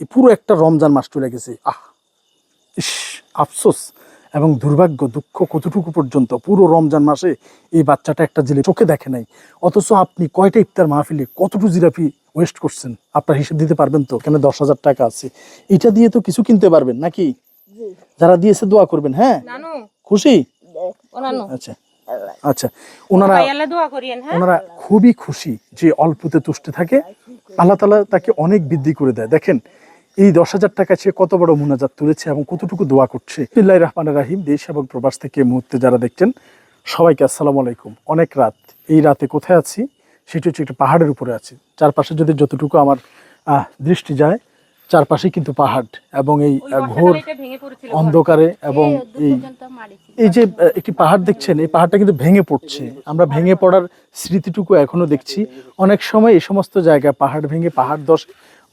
এই পুরো একটা রমজান মাস চলে গেছে। আহ ইস আফসোস এবং দুর্ভাগ্য দুঃখ কতটুকু পর্যন্ত? পুরো রমজান মাসে এই বাচ্চাটা একটা জেলে চোখে দেখে নাই। অথচ আপনি কয়টা ইফতার মাহফিলে কতটুকু জিরাপি ওয়েস্ট করছেন? আপনার হিসেব দিতে পারবেন তো? এখানে দশ হাজার টাকা আছে। এটা দিয়ে তো কিছু কিনতে পারবেন নাকি? যারা দিয়েছে দোয়া করবেন হ্যাঁ? খুশি? আচ্ছা। আচ্ছা ওনারা হ্যাঁ? ওনারা খুবই খুশি যে অল্পতে তুষ্টে থাকে। আল্লাহ তালা তাকে অনেক বৃদ্ধি করে দেয়। দেখেন এই দশ হাজার টাকা সে কত বড় মুনাজাত তুলেছে এবং কতটুকু দোয়া করছে? বিল্লাহ রহমান রাহিম দেশ এবং প্রবাস থেকে মুহূর্তে যারা দেখছেন সবাইকে আসসালামু আলাইকুম। অনেক রাত। এই রাতে কোথায় আছি? সেটি হচ্ছে একটা পাহাড়ের উপরে আছি। চারপাশে যদি যতটুকু আমার দৃষ্টি যায় চারপাশেই কিন্তু পাহাড় এবং এই ঘোর অন্ধকারে এবং এই এই যে একটি পাহাড় দেখছেন এই পাহাড়টা কিন্তু ভেঙে পড়ছে। আমরা ভেঙে পড়ার স্মৃতিটুকু এখনও দেখছি। অনেক সময় এই সমস্ত জায়গায় পাহাড় ভেঙে পাহাড় দশ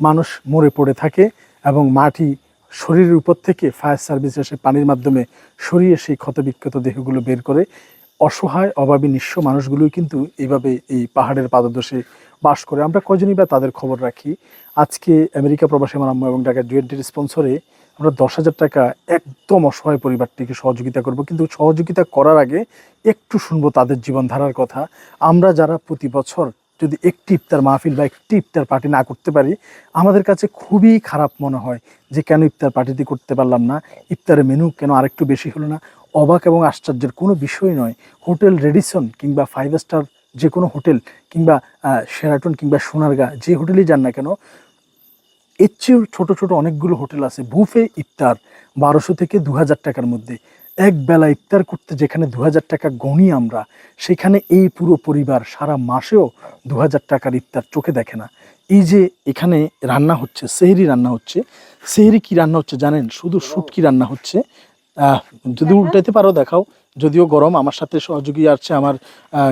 মানুষ মরে পড়ে থাকে এবং মাটি শরীরের উপর থেকে ফায়ার সার্ভিস এসে পানির মাধ্যমে সরিয়ে সেই ক্ষতবিক্ষত দেহগুলো বের করে। অসহায়, অভাবী, নিঃস্ব মানুষগুলোই কিন্তু এইভাবে এই পাহাড়ের পাদদেশে বাস করে। আমরা কজনই বা তাদের খবর রাখি? আজকে আমেরিকা প্রবাসী আমার এবং ঢাকা জুয়েন্টির স্পন্সরে আমরা দশ হাজার টাকা একদম অসহায় পরিবারটিকে সহযোগিতা করব। কিন্তু সহযোগিতা করার আগে একটু শুনব তাদের জীবনধারার কথা। আমরা যারা প্রতি বছর যদি একটি ইফতার মাহফিল বা একটি ইফতার পার্টি না করতে পারি আমাদের কাছে খুবই খারাপ মনে হয় যে কেন ইফতার পার্টিটি করতে পারলাম না ইফতারের মেনু কেন আরেকটু বেশি হলো না। অবাক এবং আশ্চর্যের কোনো বিষয় নয়। হোটেল রেডিসন কিংবা ফাইভ স্টার যে কোনো হোটেল কিংবা আহ, শেরাটন কিংবা সোনারগা যে হোটেলেই যান না কেন এর চেয়েও ছোট ছোট অনেকগুলো হোটেল আছে বুফে ইফতার বারোশো থেকে দু হাজার টাকার মধ্যে। এক বেলা ইফতার করতে যেখানে দু হাজার টাকা গণি আমরা সেখানে এই পুরো পরিবার সারা মাসেও দু হাজার টাকার ইফতার চোখে দেখে না। এই যে এখানে রান্না হচ্ছে সেহরি রান্না হচ্ছে। সেহরি কি রান্না হচ্ছে জানেন? শুধু শুটকি রান্না হচ্ছে। আহ, যদি উল্টাইতে পারো দেখাও। যদিও গরম, আমার সাথে সহযোগী আছে আমার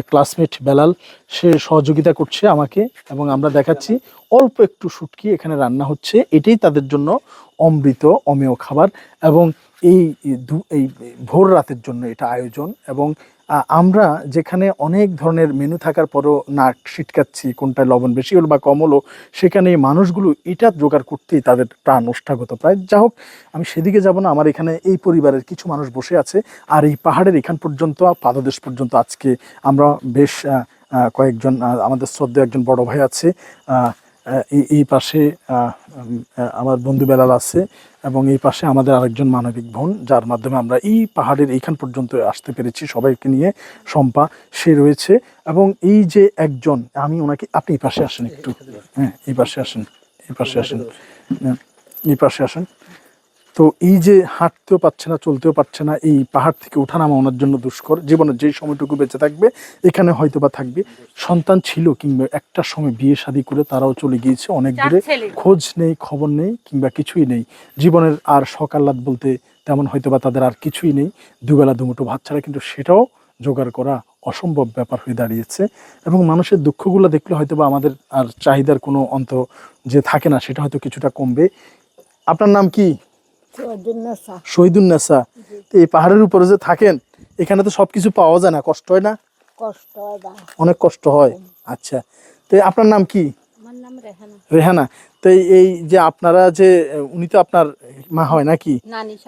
ক্লাসমেট বেলাল। সে সহযোগিতা করছে আমাকে এবং আমরা দেখাচ্ছি। অল্প একটু শুটকি এখানে রান্না হচ্ছে। এটাই তাদের জন্য অমৃত অমেয় খাবার এবং এই এই ভোর রাতের জন্য এটা আয়োজন এবং আমরা যেখানে অনেক ধরনের মেনু থাকার পরও নাক ছিটকাচ্ছি, কোনটায় লবণ বেশি হলো বা কম হলো সেখানে মানুষগুলো এটা জোগাড় করতেই তাদের প্রাণ ওষ্ঠাগত। প্রায় যা হোক, আমি সেদিকে যাব না, আমার এখানে এই পরিবারের কিছু মানুষ বসে আছে, আর এই পাহাড়ের এখান পর্যন্ত, পাদদেশ পর্যন্ত আজকে আমরা বেশ কয়েকজন আমাদের শ্রদ্ধেয় একজন বড় ভাই আছে এই পাশে আমার বন্ধু বেলাল আছে এবং এই পাশে আমাদের আরেকজন মানবিক বোন যার মাধ্যমে আমরা এই পাহাড়ের এইখান পর্যন্ত আসতে পেরেছি সবাইকে নিয়ে। শম্পা সে রয়েছে এবং এই যে একজন আমি ওনাকে আপনি এই পাশে আসেন একটু। হ্যাঁ এই পাশে আসেন এই পাশে আসেন। হ্যাঁ, এই পাশে আসেন। তো এই যে হাঁটতেও পারছে না চলতেও পারছে না এই পাহাড় থেকে ওঠানামা ওনার জন্য দুষ্কর। জীবনের যেই সময়টুকু বেঁচে থাকবে এখানে হয়তো বা থাকবে। সন্তান ছিল কিংবা একটা সময় বিয়ে শাদী করে তারাও চলে গিয়েছে অনেক দূরে। খোঁজ নেই খবর নেই কিংবা কিছুই নেই। জীবনের আর সকাল্লাদ বলতে তেমন হয়তো বা তাদের আর কিছুই নেই। দুবেলা দুমুটো ভাত ছাড়া কিন্তু সেটাও জোগাড় করা অসম্ভব ব্যাপার হয়ে দাঁড়িয়েছে। এবং মানুষের দুঃখগুলো দেখলে হয়তো বা আমাদের আর চাহিদার কোনো অন্ত যে থাকে না সেটা হয়তো কিছুটা কমবে। আপনার নাম কি? শহীদুন্নেসা তো এই পাহাড়ের উপরে যে থাকেন এখানে তো সবকিছু পাওয়া যায় না। কষ্ট হয় না? কষ্ট হয় অনেক কষ্ট হয়। আচ্ছা। তো আপনার নাম কি? রেহানা। রেহানা। তো এই- এই যে আপনারা যে উনি তো আপনার মা হয় নাকি?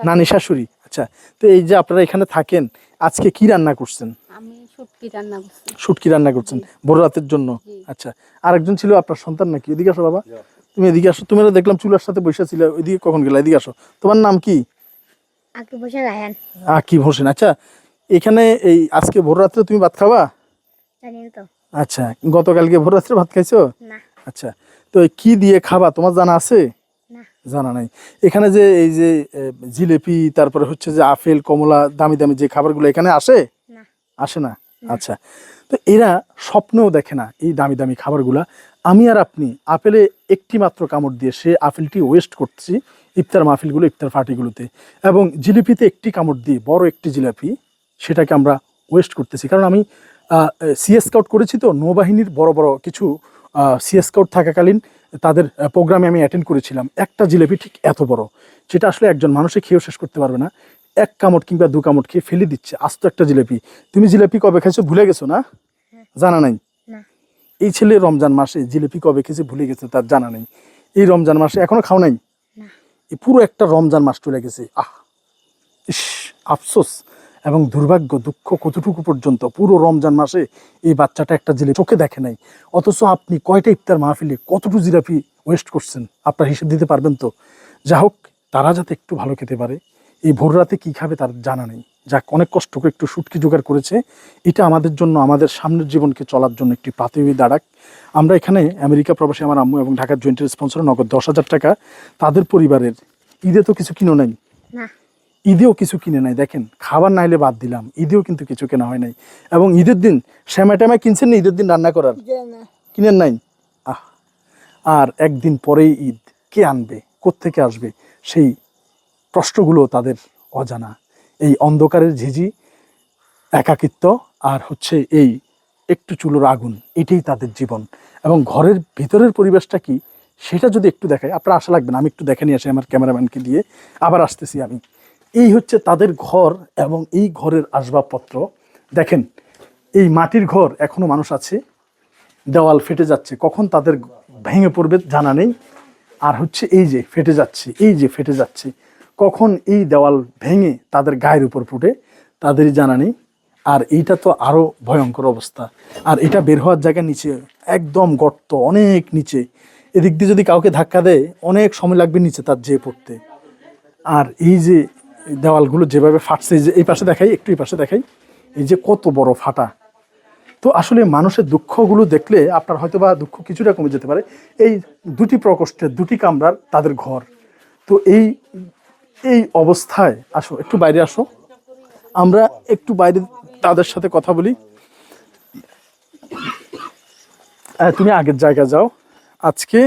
নানি শাশুড়ি। আচ্ছা। তো এই যে আপনারা এখানে থাকেন আজকে কি রান্না করছেন? আমি শুটকি রান্না শুটকি রান্না করছেন ভোর রাতের জন্য। আচ্ছা। আরেকজন ছিল আপনার সন্তান নাকি? এদিকে আসো বাবা। তুমি এদিকে আসো। তুমি দেখলাম চুলার সাথে বসে ছিল ওইদিকে কখন গেলা? এদিকে আসো। তোমার নাম কি? আকিব হোসেন আচ্ছা। এখানে এই আজকে ভোর রাত্রে তুমি ভাত খাবা? জানি তো। আচ্ছা গতকালকে ভোর রাত্রে ভাত খাইছো? না। আচ্ছা তো কি দিয়ে খাবা? তোমার জানা আছে? জানা নাই। এখানে যে এই যে জিলেপি তারপরে হচ্ছে যে আপেল কমলা দামি দামি যে খাবারগুলো এখানে আসে? আসে না। আচ্ছা তো এরা স্বপ্নেও দেখে না এই দামি দামি খাবারগুলা। আমি আর আপনি আপেলে একটি মাত্র কামড় দিয়ে সে আপেলটি ওয়েস্ট করছি ইফতার মাহফিলগুলো ইফতার পার্টিগুলোতে। এবং জিলিপিতে একটি কামড় দিয়ে বড় একটি জিলাপি সেটাকে আমরা ওয়েস্ট করতেছি। কারণ আমি সিএস স্কাউট করেছি তো নৌবাহিনীর বড় বড় কিছু সিএস স্কাউট থাকাকালীন তাদের প্রোগ্রামে আমি অ্যাটেন্ড করেছিলাম। একটা জিলেপি ঠিক এত বড় যেটা আসলে একজন মানুষে খেয়েও শেষ করতে পারবে না। এক কামড় কিংবা দু কামড় খেয়ে ফেলে দিচ্ছে আস্ত একটা জিলেপি। তুমি জিলেপি কবে খাইছো ভুলে গেছো না? জানা নাই। এই ছেলে রমজান মাসে জিলিপি কবে খেয়েছে ভুলে গেছে তার জানা নেই। এই রমজান মাসে এখনও খাও নাই? এই পুরো একটা রমজান মাস চলে গেছে। আহ! ইস আফসোস এবং দুর্ভাগ্য দুঃখ কতটুকু পর্যন্ত? পুরো রমজান মাসে এই বাচ্চাটা একটা জেলে চোখে দেখে নাই। অথচ আপনি কয়টা ইফতার মাহফিলে কতটুকু জিরাপি ওয়েস্ট করছেন? আপনার হিসেব দিতে পারবেন তো? যা হোক তারা যাতে একটু ভালো খেতে পারে এই ভোর রাতে কী খাবে তার জানা নেই। যাক অনেক কষ্ট করে একটু সুটকি জোগাড় করেছে। এটা আমাদের জন্য আমাদের সামনের জীবনকে চলার জন্য একটি প্রাথমিক দাঁড়াক আমরা এখানে আমেরিকা প্রবাসী আমার আম্মু এবং ঢাকার জয়েন্টের স্পন্সর নগদ দশ হাজার টাকা। তাদের পরিবারের ঈদে তো কিছু কিনো নাই? ঈদেও কিছু কিনে নাই দেখেন। খাবার নাইলে বাদ দিলাম ঈদেও কিন্তু কিছু কেনা হয় নাই। এবং ঈদের দিন শ্যামা ট্যামা কিনছেন না ঈদের দিন রান্না করার? কিনেন নাই? আহ আর একদিন পরেই ঈদ কে আনবে? কোত্থেকে আসবে? সেই প্রশ্নগুলো তাদের অজানা। এই অন্ধকারের ঝিঝি, একাকিত্ব আর হচ্ছে এই একটু চুলোর আগুন, এটাই তাদের জীবন। এবং ঘরের ভিতরের পরিবেশটা কি, সেটা যদি একটু দেখাই, আপনার আশা লাগবে না, আমি একটু দেখে নিয়ে আসি আমার ক্যামেরাম্যানকে দিয়ে, আবার আসতেছি আমি। এই হচ্ছে তাদের ঘর এবং এই ঘরের আসবাবপত্র। দেখেন, এই মাটির ঘর এখনও মানুষ আছে, দেওয়াল ফেটে যাচ্ছে, কখন তাদের ভেঙে পড়বে জানা নেই। আর হচ্ছে এই যে, ফেটে যাচ্ছে, এই যে, ফেটে যাচ্ছে। কখন এই দেওয়াল ভেঙে তাদের গায়ের উপর ফুটে, তাদেরই জানা নেই। আর এইটা তো আরও ভয়ঙ্কর অবস্থা। আর এটা বের হওয়ার জায়গা নিচে, একদম গর্ত, অনেক নিচে। এদিক দিয়ে যদি কাউকে ধাক্কা দেয়, অনেক সময় লাগবে নিচে তার যেয়ে পড়তে। আর এই যে দেওয়ালগুলো যেভাবে ফাটছে যে এই পাশে দেখাই, একটু এই পাশে দেখাই, এই যে কত বড় ফাটা। তো আসলে মানুষের দুঃখগুলো দেখলে আপনার হয়তো বা দুঃখ কিছুটা কমে যেতে পারে। এই দুটি প্রকোষ্ঠের, দুটি কামরার তাদের ঘর। তো এই এই অবস্থায় আসো, একটু বাইরে আসো। আমরা একটু বাইরে তাদের সাথে কথা বলি। তুমি আগের জায়গা যাও। আজকে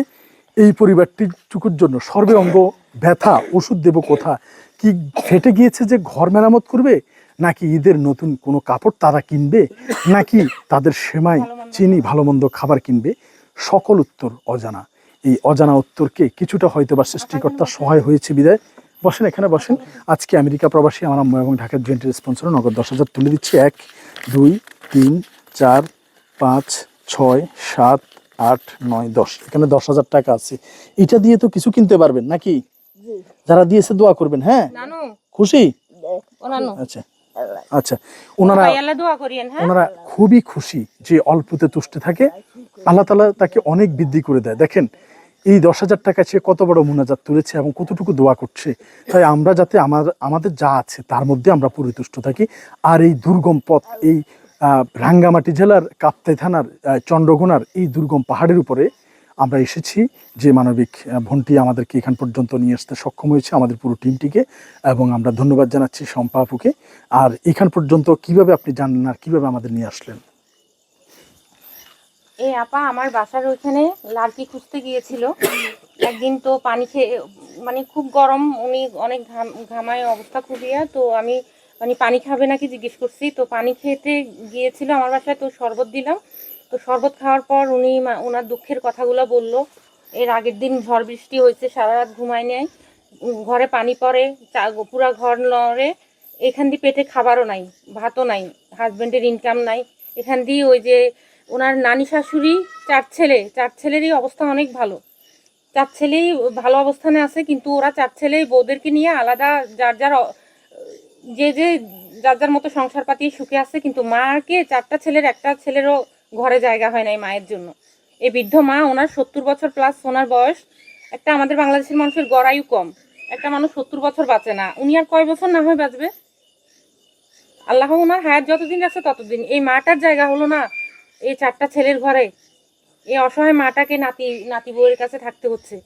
এই পরিবারটির টুকুর জন্য সর্বে অঙ্গ ব্যথা, ওষুধ দেব কোথা কি ফেটে গিয়েছে যে ঘর মেরামত করবে? নাকি ঈদের নতুন কোনো কাপড় তারা কিনবে? নাকি তাদের সেমাই, চিনি ভালো মন্দ খাবার কিনবে? সকল উত্তর অজানা। এই অজানা উত্তরকে কিছুটা হয়তো বা সৃষ্টিকর্তা সহায় হয়েছে বিদায়। বসেন এখানে বসেন। আজকে আমেরিকা প্রবাসী আমার আম্মু এবং ঢাকার জয়েন্টের স্পন্সর নগদ দশ হাজার তুলে দিচ্ছি। এক দুই তিন চার পাঁচ ছয় সাত আট নয় দশ। এখানে দশ হাজার টাকা আছে। এটা দিয়ে তো কিছু কিনতে পারবেন নাকি? যারা দিয়েছে দোয়া করবেন হ্যাঁ? খুশি? আচ্ছা। আচ্ছা। ওনারা হ্যাঁ? ওনারা খুবই খুশি যে অল্পতে তুষ্টে থাকে। আল্লাহ তালা তাকে অনেক বৃদ্ধি করে দেয়। দেখেন এই দশ হাজার টাকা সে কত বড় মুনাজাত তুলেছে এবং কতটুকু দোয়া করছে? তাই আমরা যাতে আমার, আমাদের যা আছে তার মধ্যে আমরা পরিতুষ্ট থাকি। আর এই দুর্গম পথ, এই রাঙ্গামাটি জেলার কাপ্তাই থানার চন্দ্রগোনার এই দুর্গম পাহাড়ের উপরে আমরা এসেছি যে মানবিক ভনটি আমাদেরকে এখান পর্যন্ত নিয়ে আসতে সক্ষম হয়েছে আমাদের পুরো টিমটিকে এবং আমরা ধন্যবাদ জানাচ্ছি শম্পা আপুকে। আর এখান পর্যন্ত কীভাবে আপনি জানলেন আর কীভাবে আমাদের নিয়ে আসলেন? এই আপা আমার বাসার ওইখানে লাড়কি খুঁজতে গিয়েছিল। একদিন তো পানি খেয়ে মানে খুব গরম, উনি অনেক ঘাম, ঘামায় অবস্থা আর তো আমি মানে পানি খাবে নাকি জিজ্ঞেস করছি। তো পানি খেতে গিয়েছিল আমার বাসায়, তো শরবত দিলাম। তো শরবত খাওয়ার পর উনি ওনার দুঃখের কথাগুলো বলল। এর আগের দিন ঝড় বৃষ্টি হয়েছে, সারা রাত ঘুমায় নেয় ঘরে পানি পড়ে পুরা ঘর নড়ে, এখান দিয়ে পেটে খাবারও নাই, ভাতও নাই হাজব্যান্ডের ইনকাম নাই। এখান দিয়ে ওই যে ওনার নানি শাশুড়ি, চার ছেলে। চার ছেলেরই অবস্থা অনেক ভালো। চার ছেলেই ভালো অবস্থানে আছে, কিন্তু ওরা চার ছেলেই বউদেরকে নিয়ে আলাদা যার যার যে যে যার যার মতো সংসার পাতিয়ে সুখে আছে, কিন্তু মাকে চারটা ছেলের একটা ছেলেরও ঘরে জায়গা হয় নাই মায়ের জন্য। এই বৃদ্ধ মা ওনার সত্তর বছর প্লাস ওনার বয়স। একটা আমাদের বাংলাদেশের মানুষের গড়ায়ু কম। একটা মানুষ সত্তর বছর বাঁচে না। উনি আর কয় বছর না হয় বাঁচবে? আল্লাহ ওনার হায়াত যতদিন আছে ততদিন। এই মাটার জায়গা হলো না এই চারটা ছেলের ঘরে এই অসহায় মাটাকে নাতি নাতি বউয়ের কাছে থাকতে হচ্ছে।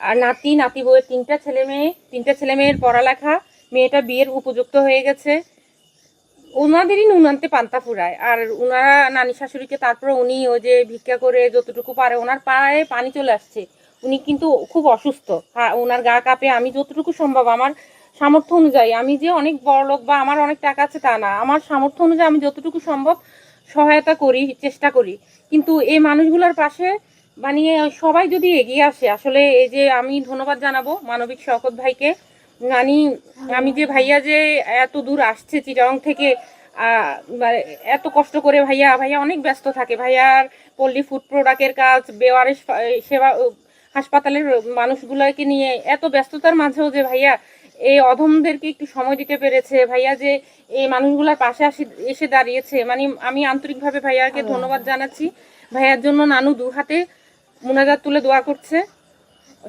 আর নাতি নাতি বউয়ের তিনটা ছেলে মেয়ে, তিনটা ছেলে মেয়ের পড়ালেখা, মেয়েটা বিয়ের উপযুক্ত হয়ে গেছে। ওনাদেরই নুনান্তে পান্তা ফুরায়। আর ওনারা নানি শাশুড়িকে তারপরে উনি ওই যে ভিক্ষা করে যতটুকু পারে, ওনার পায়ে পানি চলে আসছে। উনি কিন্তু খুব অসুস্থ। হ্যাঁ ওনার গা কাঁপে। আমি যতটুকু সম্ভব, আমার সামর্থ্য অনুযায়ী, আমি যে অনেক বড় লোক বা আমার অনেক টাকা আছে তা না। আমার সামর্থ্য অনুযায়ী আমি যতটুকু সম্ভব সহায়তা করি, চেষ্টা করি। কিন্তু এই মানুষগুলোর পাশে বানিয়ে সবাই যদি এগিয়ে আসে, আসলে এই যে আমি ধন্যবাদ জানাব মানবিক শকত ভাইকে। মানে আমি যে ভাইয়া যে এত দূর আসছে চিটাং থেকে মানে এত কষ্ট করে ভাইয়া ভাইয়া অনেক ব্যস্ত থাকে। ভাইয়ার পল্লী ফুড প্রোডাক্টের কাজ বেওয়ারেস সেবা, হাসপাতালের মানুষগুলোকে নিয়ে এত ব্যস্ততার মাঝেও যে ভাইয়া এই অধমদেরকে একটু সময় দিতে পেরেছে। ভাইয়া যে এই মানুষগুলোর পাশে আসি এসে দাঁড়িয়েছে মানে আমি আন্তরিকভাবে ভাইয়াকে ধন্যবাদ জানাচ্ছি। ভাইয়ার জন্য নানু দু হাতে মুনাজাত তুলে দোয়া করছে।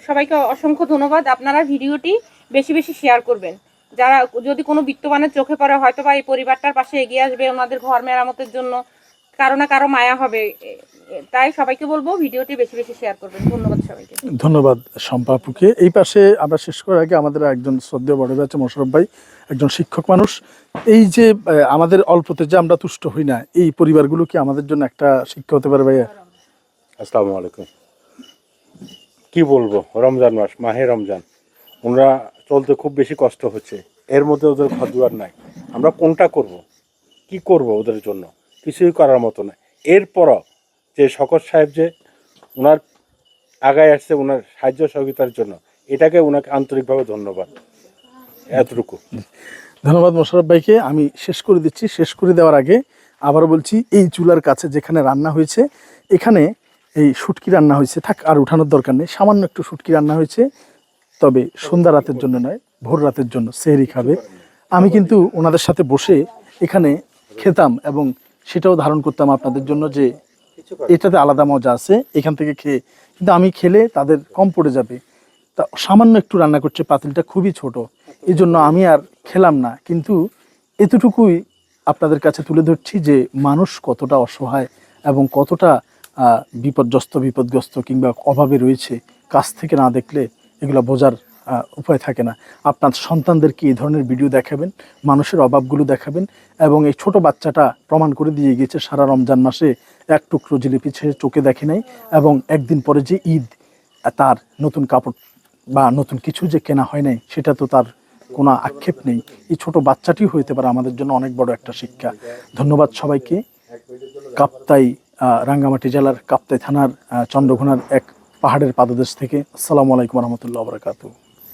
সবাইকে অসংখ্য ধন্যবাদ। আপনারা ভিডিওটি বেশি বেশি শেয়ার করবেন। যারা যদি কোনো বিত্তবানের চোখে পড়ে হয়তো বা এই পরিবারটার পাশে এগিয়ে আসবে ওনাদের ঘর মেরামতের জন্য। কারও না কারও মায়া হবে। তাই সবাইকে বলব ভিডিওটি বেশি বেশি শেয়ার করবেন। ধন্যবাদ সবাইকে। ধন্যবাদ শম্পা আপুকে। এই পাশে আমরা শেষ করার আগে আমাদের একজন শ্রদ্ধেয় বড় আছে মোশারফ ভাই একজন শিক্ষক মানুষ। এই যে আমাদের অল্পতে যে আমরা তুষ্ট হই না এই পরিবারগুলো কি আমাদের জন্য একটা শিক্ষা হতে পারে ভাইয়া? আসসালামু আলাইকুম। কি বলব রমজান মাস মাহে রমজান। ওনারা চলতে খুব বেশি কষ্ট হচ্ছে। এর মধ্যে ওদের ঘর দুয়ার নাই। আমরা কোনটা করব? কি করব ওদের জন্য? কিছুই করার মতো না এরপরও যে শকত সাহেব যে ওনার আগায় আসছে ওনার সাহায্য সহযোগিতার জন্য, এটাকে ওনাকে আন্তরিকভাবে ধন্যবাদ। এতটুকু। ধন্যবাদ মোশারফ ভাইকে। আমি শেষ করে দিচ্ছি। শেষ করে দেওয়ার আগে আবার বলছি, এই চুলার কাছে যেখানে রান্না হয়েছে, এখানে এই শুটকি রান্না হয়েছে। থাক, আর উঠানোর দরকার নেই। সামান্য একটু শুটকি রান্না হয়েছে। তবে সন্ধ্যা রাতের জন্য নয়, ভোর রাতের জন্য সেহরি খাবে। আমি কিন্তু ওনাদের সাথে বসে এখানে খেতাম এবং সেটাও ধারণ করতাম আপনাদের জন্য যে এটাতে আলাদা মজা আছে এখান থেকে খেয়ে। কিন্তু আমি খেলে তাদের কম পড়ে যাবে। তা সামান্য একটু রান্না করছে পাতিলটা খুবই ছোট। এই জন্য আমি আর খেলাম না। কিন্তু এতটুকুই আপনাদের কাছে তুলে ধরছি যে মানুষ কতটা অসহায় এবং কতটা বিপর্যস্ত বিপদগ্রস্ত কিংবা অভাবে রয়েছে। কাছ থেকে না দেখলে এগুলো বোঝার উপায় থাকে না। আপনার সন্তানদেরকে এই ধরনের ভিডিও দেখাবেন? মানুষের অভাবগুলো দেখাবেন এবং এই ছোট বাচ্চাটা প্রমাণ করে দিয়ে গেছে সারা রমজান মাসে এক টুকরো জিলিপি ছেড়ে চোখে দেখে নাই এবং একদিন পরে যে ঈদ, তার নতুন কাপড় বা নতুন কিছু যে কেনা হয় নাই, সেটা তো তার কোনো আক্ষেপ নেই। এই ছোট বাচ্চাটি হইতে পারে আমাদের জন্য অনেক বড় একটা শিক্ষা। ধন্যবাদ সবাইকে। কাপ্তাই রাঙ্গামাটি জেলার কাপ্তাই থানার চন্দ্রঘোনার এক পাহাড়ের পাদদেশ থেকে। আসসালামু আলাইকুম রহমতুল্লাহ বরাকাতু